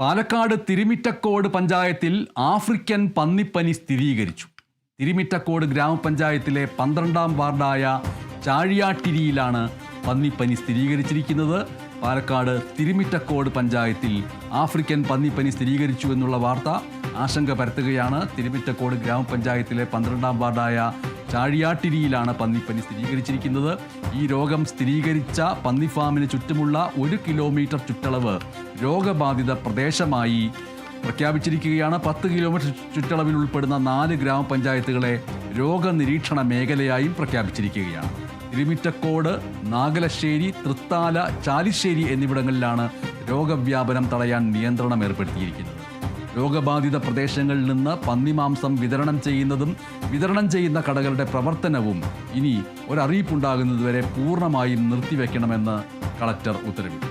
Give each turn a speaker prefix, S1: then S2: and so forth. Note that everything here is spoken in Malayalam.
S1: പാലക്കാട് തിരുമിറ്റക്കോട് പഞ്ചായത്തിൽ ആഫ്രിക്കൻ പന്നിപ്പനി സ്ഥിരീകരിച്ചു. തിരുമിറ്റക്കോട് ഗ്രാമപഞ്ചായത്തിലെ പന്ത്രണ്ടാം വാർഡായ ചാഴിയാട്ടിരിയിലാണ് പന്നിപ്പനി സ്ഥിരീകരിച്ചിരിക്കുന്നത്. പാലക്കാട് തിരുമിറ്റക്കോട് പഞ്ചായത്തിൽ ആഫ്രിക്കൻ പന്നിപ്പനി സ്ഥിരീകരിച്ചു എന്നുള്ള വാർത്ത ആശങ്ക പരത്തുകയാണ്. തിരുമിറ്റക്കോട് ഗ്രാമപഞ്ചായത്തിലെ പന്ത്രണ്ടാം വാർഡായ ചാഴിയാട്ടിരിയിലാണ് പന്നിപ്പനി സ്ഥിരീകരിച്ചിരിക്കുന്നത്. ഈ രോഗം സ്ഥിരീകരിച്ച പന്നി ഫാമിന് ചുറ്റുമുള്ള ഒരു കിലോമീറ്റർ ചുറ്റളവ് രോഗബാധിത പ്രദേശമായി പ്രഖ്യാപിച്ചിരിക്കുകയാണ്. പത്ത് കിലോമീറ്റർ ചുറ്റളവിൽ ഉൾപ്പെടുന്ന നാല് ഗ്രാമപഞ്ചായത്തുകളെ രോഗനിരീക്ഷണ മേഖലയായും പ്രഖ്യാപിച്ചിരിക്കുകയാണ്. തിരുമിറ്റക്കോട് നാഗലശ്ശേരി തൃത്താല ചാലിശ്ശേരി എന്നിവിടങ്ങളിലാണ് രോഗവ്യാപനം തടയാൻ നിയന്ത്രണം ഏർപ്പെടുത്തിയിരിക്കുന്നത്. രോഗബാധിത പ്രദേശങ്ങളിൽ നിന്ന് പന്നിമാംസം വിതരണം ചെയ്യുന്നതും വിതരണം ചെയ്യുന്ന കടകളുടെ പ്രവർത്തനവും ഇനി ഒരറിയിപ്പുണ്ടാകുന്നതുവരെ പൂർണമായും നിർത്തിവെക്കണമെന്ന് കളക്ടർ ഉത്തരവിട്ടു.